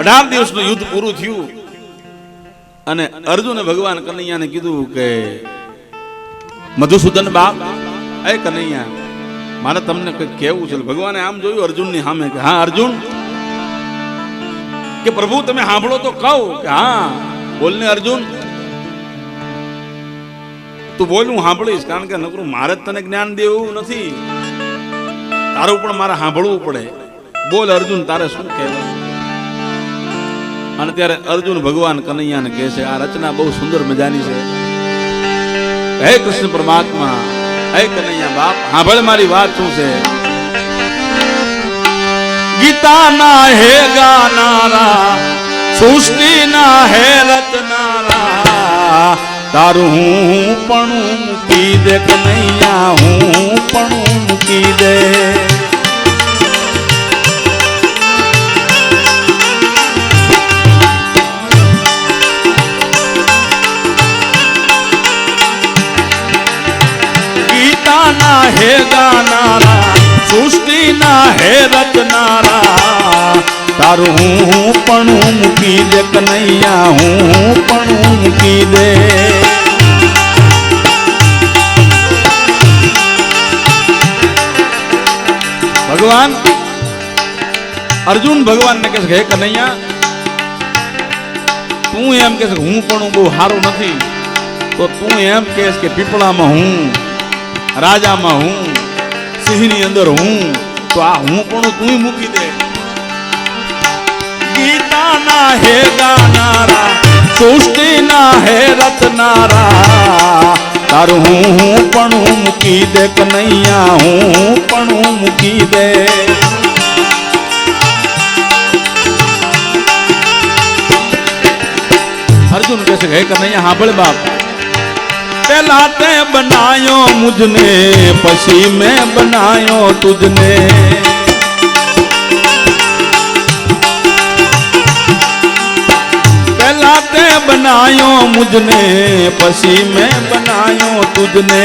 અઢાર દિવસનું યુદ્ધ પૂરું થયું. અને અર્જુને ભગવાન કનૈયાને કીધું કે, મધુસૂદન બાપ એ કનૈયા, મારે તમને કંઈક કહેવું છે. ભગવાને આમ જોયું અર્જુનની સામે કે, હા, અર્જુન, કે પ્રભુ તમે સાંભળો તો કહું કે, હા બોલને અર્જુન, તું બોલ, હું સાંભળીશ, કારણ કે નકરું મારે જ તને જ્ઞાન દેવું નથી. તારું પણ મારે સાંભળવું પડે. બોલ અર્જુન, તારે શું કહેવું? અને ત્યારે અર્જુન ભગવાન કનૈયાને કહે છે, આ રચના બહુ સુંદર મજાની છે. હે કૃષ્ણ પરમાત્મા, હે કનૈયા બાપ, સાંભળ મારી વાત શું છે? ગીતાના હે ગાનારા સૃષ્ટિના હે રચનારા. તારું હું પણ મૂકી દે, કનૈયા હું પણ મૂકી દે. ગીતાના હે ગાનારા, સૃષ્ટિના હે રચનારા. તારું હું પણ મૂકી દે કનૈયા, હું પણ મૂકી દે ભગવાન, અર્જુન ભગવાનને કહે છે હે કનૈયા, તું એમ કહે છે હું પણ બહુ સારું નથી, તો તું એમ કહેશ કે, પીપળામાં હું રાજામાં હું, સિંહની અંદર હું, તો આ હું પણ તું મૂકી દે. ગીતાના હે ગાનારા, સૃષ્ટિના હે રચનારા, તારું હું હું પણ મૂકી દે, કનૈયા હું પણ મૂકી દે. અર્જુન કહે છે હે કનૈયા, સાંભળ બાપ પેલા તે બનાયો મુજને પછી મેં બનાયો તુજને પેલા તે બનાયો મુજને પછી મેં બનાયો તુજને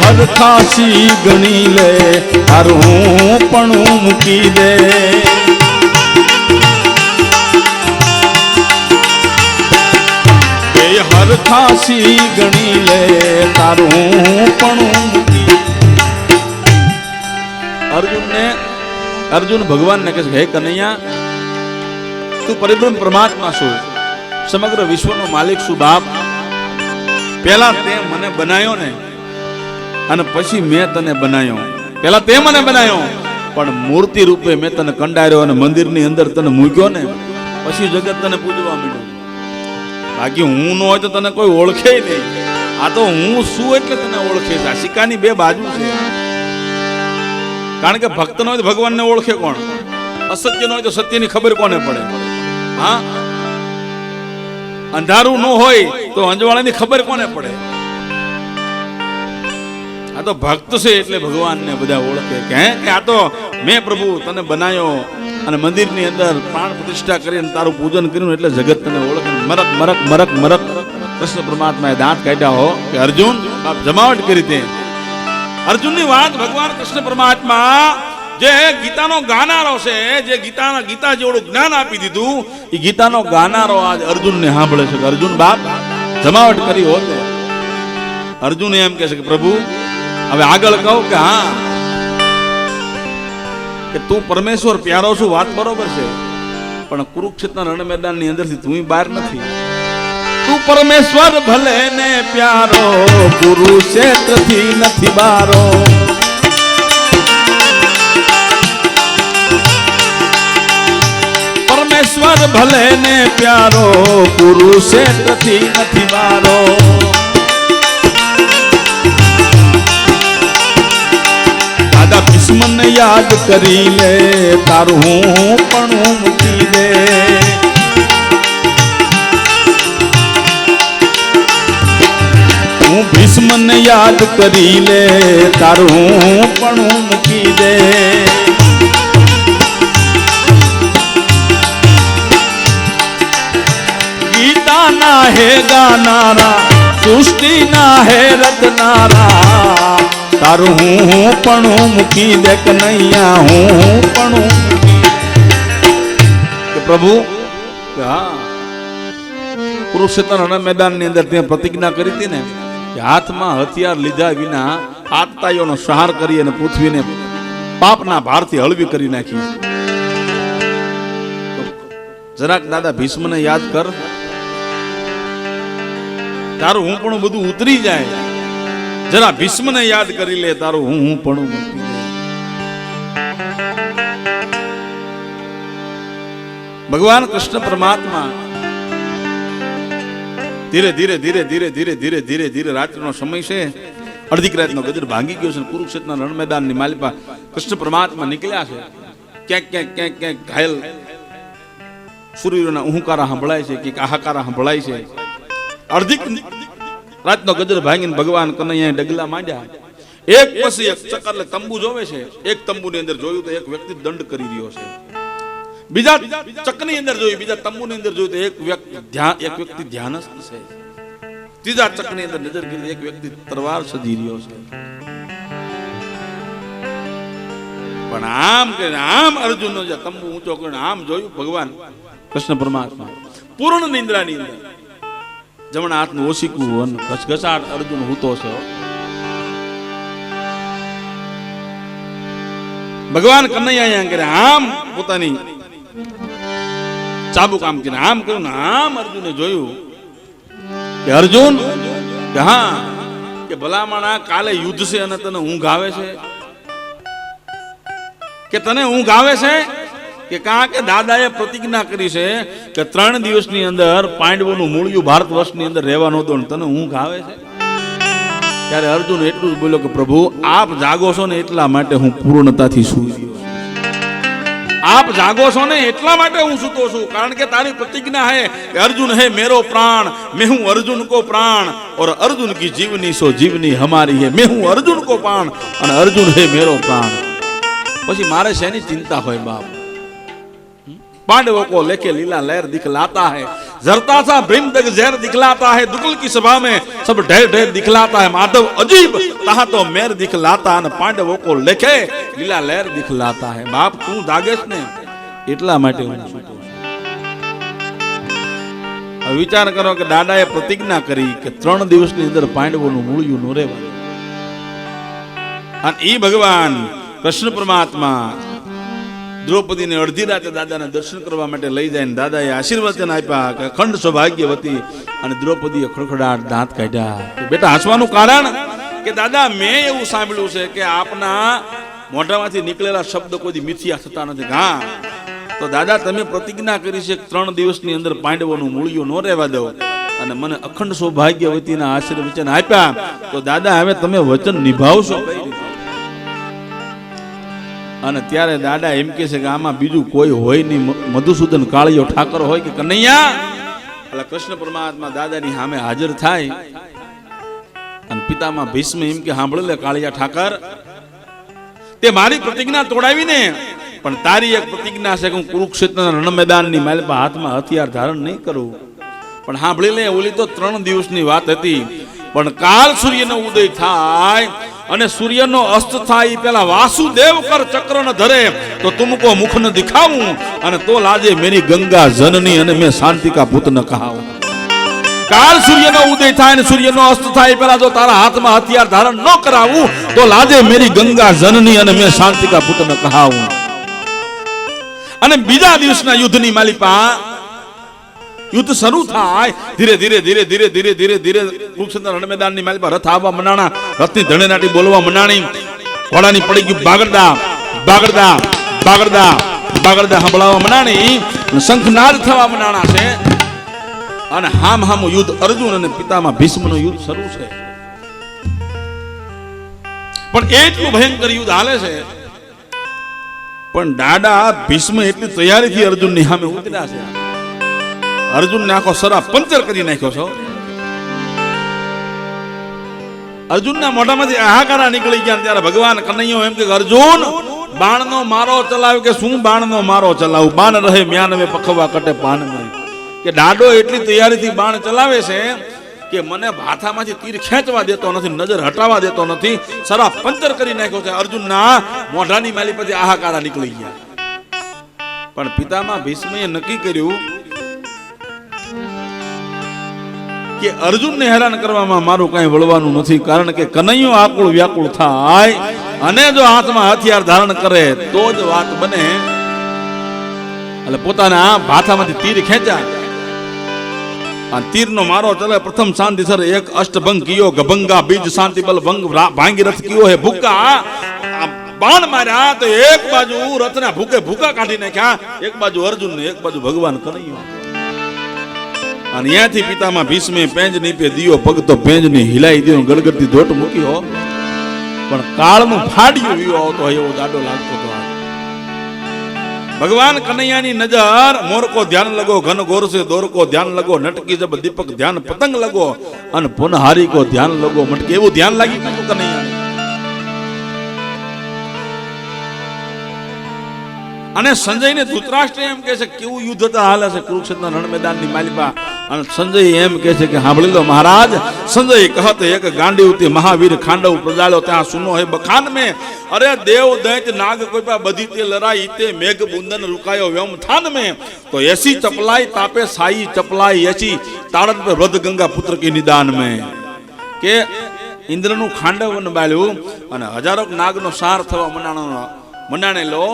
હરખાસી ગણી લે હારું પણ મૂકી દે એ ગણી લે તારું પણ. અર્જુનને, અર્જુન ભગવાનને કહે છે, હે કનૈયા, તું પરિબ્રહ્મ પરમાત્મા છું. સમગ્ર વિશ્વનો માલિક છું બાપ. પહેલા તે મને બનાવ્યો ને, અને પછી મેં તને બનાવ્યો પહેલા તે મને બનાવ્યો પણ મૂર્તિ રૂપે મેં તને કંડાર્યો અને મંદિરની અંદર તને મૂક્યો ને. પછી જગત તને પૂજવા માંડ્યું. બાકી હું ન હોય તો તને કોઈ ઓળખે નહીં. આ તો હું શું એટલે તને ઓળખે છે. આ સિક્કાની બે બાજુ છે. કારણ કે ભક્ત ન હોય તો ભગવાનને ઓળખે કોણ? અસત્ય ન હોય તો સત્યની ખબર કોને પડે? હા? અંધારું ન હોય તો અંજવાળાની ખબર કોને પડે? આ તો ભક્ત છે એટલે ભગવાનને બધા ઓળખે કે હે, કે આ તો મેં પ્રભુ તને બનાવ્યો અને મંદિરની અંદર પ્રાણ પ્રતિષ્ઠા કરીને તારું પૂજન કર્યું એટલે જગત તને ઓળખે. મરક મરક મરક મરક. કૃષ્ણ પરમાત્માએ દાંત કાઢ્યા હો કે અર્જુન, આપ જમાવટ કરી તે. અર્જુનની વાત ભગવાન કૃષ્ણ પરમાત્મા જે ગીતાનો ગાનારો છે, જે ગીતાના ગીતા જેવડું જ્ઞાન આપી દીધું, એ ગીતાનો ગાનારો આજ અર્જુનને સાંભળે છે કે અર્જુન બાપ, જમાવટ કરી હોત. અર્જુન એમ કહે છે કે પ્રભુ હવે આગળ કહું કે હા. કે તું પરમેશ્વર પ્યારો છું, વાત બરોબર છે. પણ કુરુક્ષેત્રના રણ મેદાનની અંદરથી તું બહાર નથી. તું પરમેશ્વર ભલે ને પ્યારો, કુરુક્ષેત્રથી નથી બારો. પરમેશ્વર ભલે ને પ્યારો, કુરુક્ષેત્રથી નથી બારો. ભીષ્મને યાદ કરી લે, તારું હું પણ મૂકી દે. હું ભીષ્મને યાદ કરી લે, તારું હું પણ મૂકી દે. ગીતાના હે ગાનારા, સૃષ્ટિના હે રચનારા તારું હું હું પણ મૂકી દે કનૈયા, હું હું પણ કે પ્રભુ હા. કુરુક્ષેત્ર રણ મેદાનની અંદર ત્યાં પ્રતિજ્ઞા કરી હતી ને, કે હાથમાં હથિયાર લીધા વિના આતતાઈઓનો સહાર કરી અને પૃથ્વીને પાપના ભારથી હળવી કરી નાખી. જરાક દાદા ભીષ્મને યાદ કર. તારું હું પણ બધું ઉતરી જાય. જરા ભીષ્મને યાદ કરી લે, તારું હું હું પણ ભગવાન કૃષ્ણ પરમાત્મા ધીરે ધીરે ધીરે ધીરે ધીરે ધીરે ધીરે ધીરે રાત્રિનો સમય છે. અડધી રાતનો ગજર ભાંગી ગયો છે કુરુક્ષેત્રના રણ મેદાનની માલિપા કૃષ્ણ પરમાત્મા નીકળ્યા છે. ક્યાંક ક્યાંક ક્યાંક ક્યાંક ઘાયલ સૂર્યના ઉહુકારા સંભળાય છે કે આહાકારા સંભળાય છે. અડધી રાતનો ગજર ભાંગીને ભગવાન કનૈયા ડગલા માંડ્યા. એક પછી એક ચક્કર તંબુ જોવે છે. એક તંબુની અંદર જોયું તો એક વ્યક્તિ દંડ કરી રહ્યો છે. બીજા ચકની અંદર જોયું, બીજા તંબુની અંદર જોયું તો એક વ્યક્તિ ધ્યાન એક વ્યક્તિ ધ્યાનસ્થ છે. ત્રીજા ચકની અંદર નજર ગઈ એક વ્યક્તિ તરવાર સજી રહ્યો છે. પણ આમ કે આમ અર્જુનનો જે તંબુ ઊંચો કરીને, આમ જોયું ભગવાન કૃષ્ણ પરમાત્મા. પૂર્ણ નિંદ્રાની અંદર. જમણા હાથનું ઓશીકું અને ઘસઘસાટ અર્જુન હૂતો છે. ભગવાન કનૈયા અહીંયા કરે, આમ પોતાની ચાબુક આમ કરીને, આમ કર્યું આમ અર્જુને જોયું કે અર્જુન, કે હા, કે ભલામણા કાલે યુદ્ધ છે અને તને ઊંઘ આવે છે? કે તને ઊંઘ આવે છે? કે કાં કે દાદાએ પ્રતિજ્ઞા કરી છે કે ત્રણ દિવસની અંદર પાંડવોનું મૂળિયું ભારત વર્ષની અંદર રહેવાનું હતું તને ઊંઘ આવે છે? ત્યારે અર્જુન એટલું જ બોલ્યો કે પ્રભુ, આપ જાગો છો ને એટલા માટે હું પૂર્ણતાથી સૂઈ આપ જાગો છો ને એટલા માટે હું સૂતો છું, કારણ કે તારી પ્રતિજ્ઞા હે અર્જુન હે મેરો પ્રાણ, મેં હું અર્જુન કો પ્રાણ, ઓર અર્જુન કી જીવની સો જીવની હમારી હે, મેં હું અર્જુન કો પ્રાણ, અને અર્જુન હે મેરો પ્રાણ. પછી મારે શેની ચિંતા હોય બાપ? पांडवों को लेके लीला लहर दिखलाता है जरता सा भ्रम तक जहर दिखलाता है दुगल की सभा में सब ढेर ढेर दिखलाता है माधव अजीब कहा तो मेर दिखलाता है पांडवों को लेके લીલા લહેર દિખલાતા હે બાપ તું જાગેશ ને એટલા માટે હું સૂતો છું. હવે વિચાર કરો કે દાદાએ પ્રતિજ્ઞા કરી કે ત્રણ દિવસની અંદર પાંડવોનું મૂળિયું નો રહેવાનું અને ઈ ભગવાન કૃષ્ણ પરમાત્મા દ્રૌપદીને અડધી રાતે દાદાને દર્શન કરવા માટે લઈ જાય ને દાદાએ આશીર્વચન આપ્યા કે અખંડ સૌભાગ્યવતી અને દ્રૌપદીએ ખડખડાટ દાંત કાઢ્યા. બેટા, હસવાનું કારણ કે દાદા, મેં એવું સાંભળ્યું છે કે આપના મોઢામાંથી નીકળેલા શબ્દ કોઈ મિથિયા થતા નથી. હા, તો દાદા, તમે પ્રતિજ્ઞા કરી છે ત્રણ દિવસની અંદર પાંડવોનું મૂળિયું ન રહેવા દો અને મને અખંડ સૌભાગ્યવતીના આશીર્વચન આપ્યા. તો દાદા, હવે તમે વચન નિભાવશો કઈ અને ત્યારે દાદા એમ કે છે કે આમાં બીજું કોઈ હોય નહીં. મધુસૂદન કાળિયો ઠાકર હોય કે કનૈયા? એટલે કૃષ્ણ પરમાત્મા દાદાની સામે હાજર થાય અને પિતામાં ભીષ્મ એમ કે સાંભળી લે કાળિયા ઠાકર, તે મારી પ્રતિજ્ઞા તોડાવીને, પણ તારી એક પ્રતિજ્ઞા છે કે હું કુરુક્ષેત્રના રણ મેદાનની માલિપા હાથમાં હથિયાર ધારણ નહીં કરું. પણ સાંભળી લે, ઓલી તો ત્રણ દિવસની વાત હતી. પણ કાલ સૂર્યનો ઉદય થાય અને સૂર્યનો અસ્ત થાય પેલા વાસુદેવ કર ચક્ર ન ધરે, તો તુમકો મુખ ન દિખાવું અને તો લાજે મેરી ગંગા જનની અને મેં શાંતિકા ભૂત ન કહાવું. કાલ સૂર્યનો ઉદય થાય અને સૂર્યનો અસ્ત થાય પેલા જો તારા હાથમાં હથિયાર ધારણ ન કરાવું, તો લાજે મેરી ગંગા જનની અને મેં શાંતિકા પુત ન કહાવું. અને બીજા દિવસના યુદ્ધની માલિપા યુદ્ધ શરૂ થાય. ધીરે ધીરે ધીરે ધીરે ધીરે ધીરે ધીરે કુરુક્ષેત્ર રણ મેદાનની પર રથ આવવા મનાણા. રથની ધણેનાટી બોલવા મનાણી. ઘોડાની પડી ગયું બાગડદા બાગડદા બાગડદા બાગડદા સંભળાવવા મનાણી. શંખનાદ થવા મનાણા છે. અને હામ હામ યુદ્ધ અર્જુન અને પિતામાં ભીષ્મનું યુદ્ધ શરૂ છે. પણ એટલું ભયંકર યુદ્ધ હાલે છે. પણ દાડા ભીષ્મ એટલી તૈયારીથી અર્જુનની સામે ઉતર્યા છે. અર્જુનને આખો સરા પંચર કરી નાખ્યો છો. અર્જુનના મોઢામાંથી આહાકારા નીકળી ગયા ત્યારે ભગવાન કનૈયો એમ કે અર્જુન, બાણનો મારો ચલાવ કે શું બાણનો મારો ચલાવ? બાણ રહે, મ્યાનવે પખવા કટે પાન કે દાડો એટલી તૈયારીથી બાણ ચલાવે છે કે મને ભાથામાંથી તીર ખેંચવા દેતો નથી, નજર હટાવા દેતો નથી, સરા પંચર કરી નાખ્યો છે. અર્જુનના મોઢાની માલી પછી આહાકારા નીકળી ગયા. પણ પિતામાં ભીષ્મએ નક્કી કર્યું કે અર્જુનને હેરાન કરવામાં મારું કાંઈ વળવાનું નથી, કારણ કે કનૈયો આકુળ વ્યાકુળ થાય અને જો હાથમાં હથિયાર ધારણ કરે, તો જ વાત બને. એટલે પોતાના ભાથામાંથી તીર ખેંચાય. તીરનો મારો ચલે, પ્રથમ શાંતિ સર, એક અષ્ટભંગ કિયો, ગભંગા બીજ શાંતિ બલ ભંગ ભાંગી રથ કિયો હે ભૂકા. બાણ માર્યા તો એક બાજુ રથના ભૂકે ભૂકા કાઢી નાખ્યા, એક બાજુ અર્જુન ને એક બાજુ ભગવાન કનૈયો. અને ત્યાંથી પિતામાં ભીષ્મે પેંજ નીપે દિયો પગ તો પેંજની હિલાઈ દીધો ગળગડતી ધોટ મૂક્યો પણ કાળનું ફાડ્યું વિયો આવતો એવો દાડો લાગતો હતો ભગવાન કનૈયાની નજર, મોરકો ધ્યાન લગો, ઘન ગોરસે દોરકો ધ્યાન લગો, નટકી જબ દીપક ધ્યાન પતંગ લગો, અને પુનહારી કો ધ્યાન લગો. મટકે એવું ધ્યાન લાગી ગયું કનૈયાને. અને સંજયને ધૃતરાષ્ટ્ર એમ કહે છે કેવું યુદ્ધ હતા હાલે છે કુરુક્ષેત્રના રણ મેદાનની માલિકા. અને સંજય એમ કે છે કે સાંભળી લો મહારાજ, સંજય કહત એક ગાંડીવતી મહાવીર ખાંડવ પ્રજાળો ત્યાં સુનો હે બખાન મેં. અરે દેવ દૈત નાગ કોઈપા બધી તે લડાઈ તે મેઘ બુંદન રુકાયો વ્યમ થાન મે. તો એસી ચપલાઈ તાપે સાઈ ચપલાઈ એસી તાળત પે વ્રત ગંગા પુત્ર કે નિદાન મે. કે ઇન્દ્રનું ખાંડવન બાલ્યું અને હજારો નાગનો સાર થવા મનાણો મનાણેલો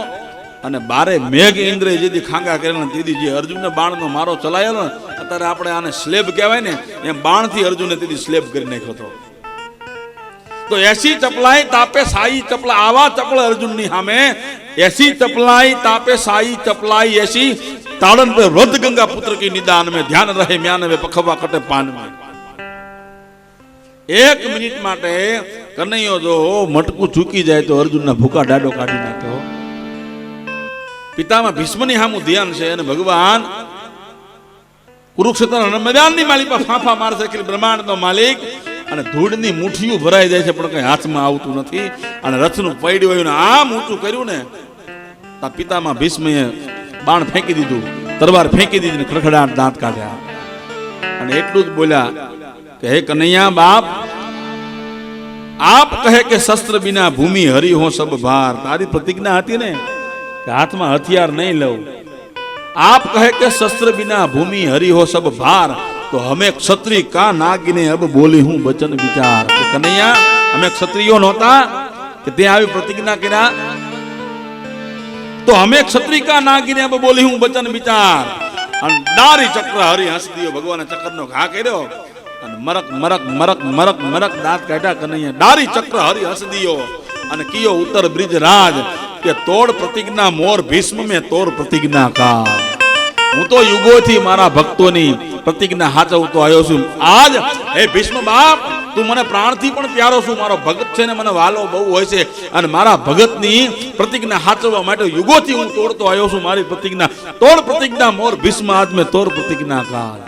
અને બારે મેઘ ઇન્દ્રે જેથી ખાંગા કરેલા દીદી જે અર્જુનને બાણનો મારો ચલાયેલો ને, અત્યારે આપણે આને સ્લેબ કહેવાય ને, એમ બાણથી અર્જુને તેથી સ્લેબ કરી નાખ્યો હતો. તો એસી ચપલાય તાપે સાઈ ચપલા, આવા ચપલા અર્જુનની સામે. એસી ચપલાય તાપે સાઈ ચપલાય એસી તાળન પે વ્રત ગંગા પુત્ર કી નિદાન મે ધ્યાન રહે મ્યાન મે પખવા કટે પાન મે એક મિનિટ માટે કનૈયો જો મટકું ચૂકી જાય તો અર્જુનના ભૂકા ડાડો કાઢી નાખ્યો પિતામાં ભીષ્મની હામું ધ્યાન છે અને ભગવાન કુરુક્ષેત્ર મેદાનની માલિક પર ફાંફા મારશે કે બ્રહ્માંડનો માલિક અને ધૂળની મુઠ્ઠીઓ ભરાઈ જાય છે, પણ કઈ હાથમાં આવતું નથી. અને રથનું પૈડ્યું હોય આમ ઊંચું કર્યું ને, તા પિતામાં ભીષ્મએ બાણ ફેંકી દીધું તરવાર ફેંકી દીધી ને ખડખડાટ દાંત કાઢ્યા. અને એટલું જ બોલ્યા કે, હે કનૈયા બાપ, આપ કહે કે શસ્ત્ર બિના ભૂમિ હરી હો સબ ભાર. તારી પ્રતિજ્ઞા હતી ને? કે હાથમાં હથિયાર નહીં લઉં. આપ કહે કે શસ્ત્ર બિના ભૂમિ હરી હો સબ ભાર. તો હમે ક્ષત્રિય કા નાગીને અબ બોલી હું બચન વિચાર. કે કનૈયા, અમે ક્ષત્રિયો નહોતા કે તે આવી પ્રતિજ્ઞા કર્યા? તો અમે ક્ષત્રિય કા નાગીને અબ બોલી હું બચન વિચાર. અને દારી ચક્ર હરી હસી દિયો ભગવાને ચક્રનો ઘા કર્યો. અને મરક મરક મરક મરક મરક દાંત કાઢ્યા કનૈયા. દારી ચક્ર હરી હસ દિયો અને કિયો ઉત્તર બ્રિજ રાજ કે તોડ પ્રતિજ્ઞા મોર ભીષ્મ મેં તોર પ્રતિજ્ઞા કા હું તો યુગોથી મારા ભક્તોની પ્રતિજ્ઞા હાચવતો આવ્યો છું. આજ, હે ભીષ્મ બાપ, તું મને પ્રાણથી પણ પ્યારો છું. મારો ભગત છે ને મને વાલો બહુ હોય છે. અને મારા ભગતની પ્રતિજ્ઞા હાચવવા માટે યુગોથી હું તોડતો આવ્યો છું મારી પ્રતિજ્ઞા. તોડ પ્રતિજ્ઞા મોર ભીષ્મ આજ મેં તોર પ્રતિજ્ઞા કાલ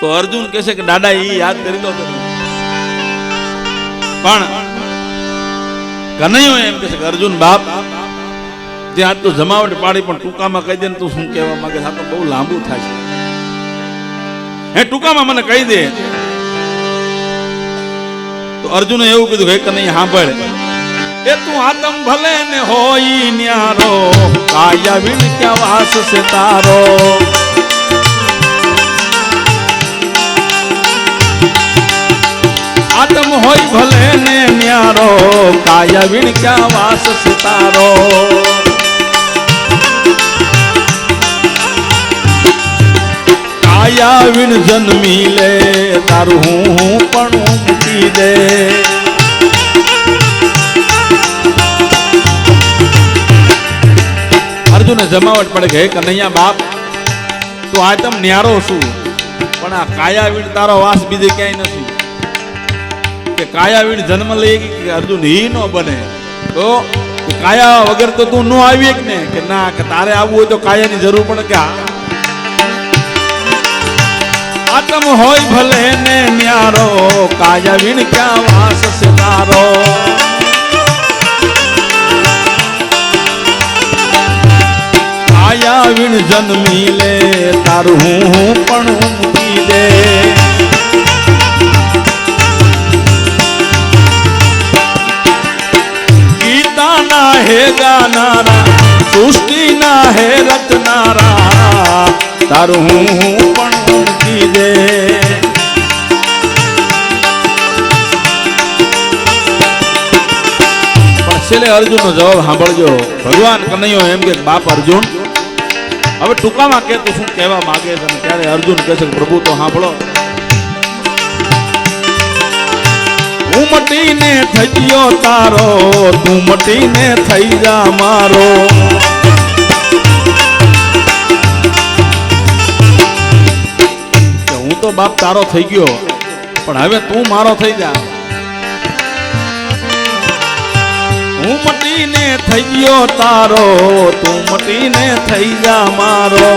તો અર્જુન કહે કે, દાદા એ યાદ કરી લો પણ કનૈયો એમ કહે છે અર્જુન બાપ ત્યાં તો જમાવટ પાડી, પણ ટૂંકામાં કહી દે ને તું શું કહેવા માંગે આ તો બહુ લાંબુ થાય છે. હે, ટૂંકામાં મને કહી દે. તો અર્જુને એવું કીધું કે કનૈયા, સાંભળ. એ તું આતમ ભલે ને હોય ન્યારો, કાયા વિણ ક્યાં વાસ છે તારો? હોય ભલે ને ન્યારો, કાયા વિણ ક્યાં વાસ સિતારો? કાયા વિણ જન્મી લે, તારું હું હું પણ મૂકી દે. અર્જુને જમાવટ પડે કે કનૈયા બાપ, તું આતમ ન્યારો છું, પણ આ કાયા વિણ તારો વાસ બીજે ક્યાંય નથી. કે કાયાવીણ જન્મ લઈ કે અર્જુન હી નો બને. તો કાયા વગર તો તું નો આવી કે ને? કે ના, કે તારે આવવું હોય તો કાયાની જરૂર પડે કે હા. આતમ હોય ભલે ને ન્યારો, કાયાવીણ ક્યાં વાસ છે તારો કાયાવીણ જન્મી લે, તારું હું હું પણ સૃષ્ટિના હે રચનારા, તારું હું હું પણ મૂકી દે. છેલ્લે અર્જુનનો જવાબ સાંભળજો. ભગવાન કનૈયો એમ કે, બાપ અર્જુન, હવે ટૂંકામાં કે તું શું કહેવા માંગે છે ત્યારે અર્જુન કહે છે પ્રભુ, તો સાંભળો. હું થઈ ગયો તારો, તું મટીને થઈ જા મારો. તો બાપ તારો થઈ ગયો. પણ હવે તું મારો થઈ જા. હું મટીને થઈ ગયો તારો, તું મટીને થઈ જા મારો.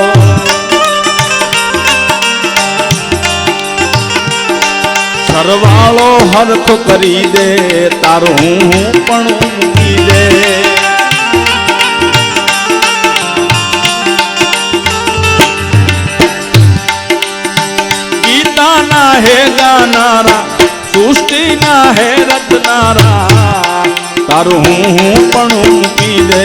સરવાળો હરખ કરી દે, તારો હું પણ મૂકી દે. હે ગાનારા સૃષ્ટિના હે રચનારા તારું હું હું પણ મૂકી દે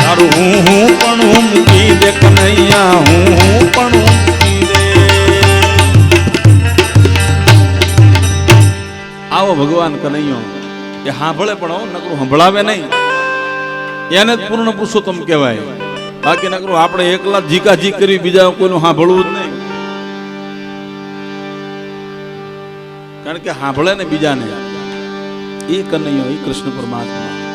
તારું હું હું પણ મૂકી દે કનૈયા હું હું પણ મૂકી દે આવો ભગવાન કનૈયો, એ સાંભળે પણ નકરું સંભળાવે નહીં. એને પૂર્ણ પુરુષોત્તમ કહેવાય. બાકી નકરું આપણે એકલા જીકા જીક કરી બીજા કોઈનું સાંભળવું જ નહીં. કારણ કે સાંભળે ને બીજાને એ કનૈયો, એ કૃષ્ણ પરમાત્મા.